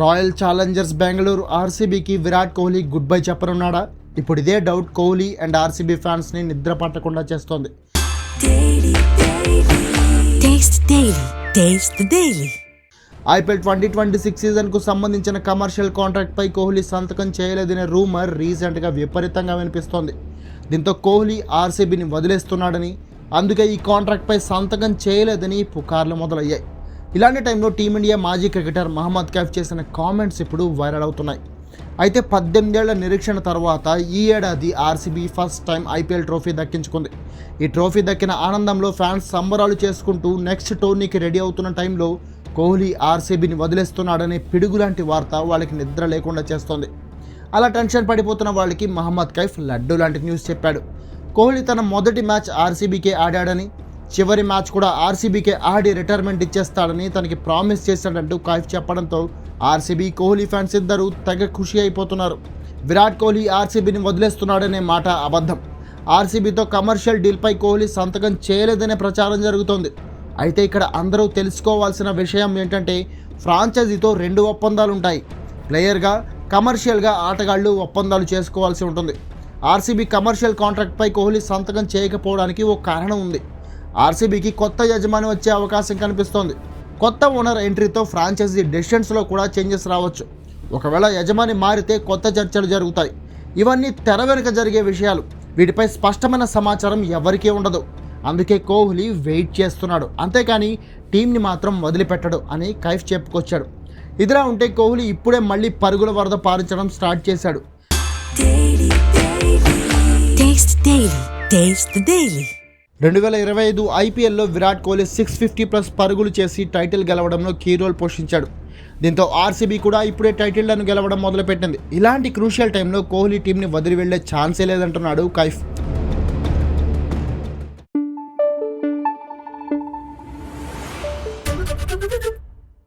Royal Challengers Bengaluru ఆర్సీబీకి Virat Kohli good bye చెప్పనున్నాడా? ఇప్పుడు ఇదే డౌట్ కోహ్లీ అండ్ ఆర్సీబీ ఫ్యాన్స్ని నిద్ర పట్టకుండా చేస్తోంది. ఐపీఎల్ ట్వంటీ ట్వంటీ సిక్స్ సీజన్కు సంబంధించిన కమర్షియల్ కాంట్రాక్ట్పై కోహ్లీ సంతకం చేయలేదనే రూమర్ రీసెంట్గా విపరీతంగా వినిపిస్తోంది. దీంతో కోహ్లీ ఆర్సీబీని వదిలేస్తున్నాడని అందుకే ఈ కాంట్రాక్ట్పై సంతకం చేయలేదని పుకార్లు మొదలయ్యాయి. ఇలాంటి టైంలో టీమిండియా మాజీ క్రికెటర్ మహమ్మద్ కైఫ్ చేసిన కామెంట్స్ ఇప్పుడు వైరల్ అవుతున్నాయి. అయితే పద్దెనిమిదేళ్ళ నిరీక్షణ తర్వాత ఈ ఏడాది RCB first time IPL trophy దక్కించుకుంది. ఈ ట్రోఫీ దక్కిన ఆనందంలో ఫ్యాన్స్ సంబరాలు చేసుకుంటూ నెక్స్ట్ టోర్నీకి రెడీ అవుతున్న టైంలో కోహ్లీ ఆర్సీబీని వదిలేస్తున్నాడనే పిడుగు లాంటి వార్త వాళ్ళకి నిద్ర లేకుండా చేస్తోంది. అలా టెన్షన్ పడిపోతున్న వాళ్ళకి మహమ్మద్ కైఫ్ లడ్డు లాంటి న్యూస్ చెప్పాడు. కోహ్లీ తన మొదటి మ్యాచ్ ఆర్సీబీకే ఆడాడని చివరి మ్యాచ్ కూడా ఆర్సీబీకే ఆడి రిటైర్మెంట్ ఇచ్చేస్తాడని తనకి ప్రామిస్ చేశాడంటూ కైఫ్ చెప్పడంతో ఆర్సీబీ కోహ్లీ ఫ్యాన్స్ ఇద్దరు తెగ ఖుషి అయిపోతున్నారు. విరాట్ కోహ్లీ ఆర్సీబీని వదిలేస్తున్నాడనే మాట అబద్ధం. ఆర్సీబీతో కమర్షియల్ డీల్పై కోహ్లీ సంతకం చేయలేదనే ప్రచారం జరుగుతోంది. అయితే ఇక్కడ అందరూ తెలుసుకోవాల్సిన విషయం ఏంటంటే ఫ్రాంచైజీతో రెండు ఒప్పందాలు ఉంటాయి ప్లేయర్గా కమర్షియల్గా ఆటగాళ్ళు ఒప్పందాలు చేసుకోవాల్సి ఉంటుంది. ఆర్సీబీ కమర్షియల్ కాంట్రాక్ట్పై కోహ్లీ సంతకం చేయకపోవడానికి ఓ కారణం ఉంది. ఆర్సీబీకి కొత్త యజమాని వచ్చే అవకాశం కనిపిస్తోంది. కొత్త ఓనర్ ఎంట్రీతో ఫ్రాంచైజీ డెసిషన్స్లో కూడా చేంజెస్ రావచ్చు. ఒకవేళ యజమాని మారితే కొత్త చర్చలు జరుగుతాయి. ఇవన్నీ తెర వెనుక జరిగే విషయాలు. వీటిపై స్పష్టమైన సమాచారం ఎవరికీ ఉండదు. అందుకే కోహ్లీ వెయిట్ చేస్తున్నాడు. అంతేకాని టీంని మాత్రం వదిలిపెట్టడు అని కైఫ్ చెప్పుకొచ్చాడు. ఇదిలా ఉంటే కోహ్లీ ఇప్పుడే మళ్ళీ పరుగుల వరద పారించడం స్టార్ట్ చేశాడు. రెండు వేల ఇరవై ఐదు ఐపీఎల్లో Virat Kohli six fifty plus పరుగులు చేసి టైటిల్ గెలవడంలో కీ రోల్ పోషించాడు. దీంతో ఆర్సీబీ కూడా ఇప్పుడే టైటిళ్ళను గెలవడం మొదలుపెట్టింది. ఇలాంటి క్రూషియల్ టైంలో కోహ్లీ టీంని వదిలి వెళ్ళే ఛాన్సే లేదంటున్నాడు కైఫ్.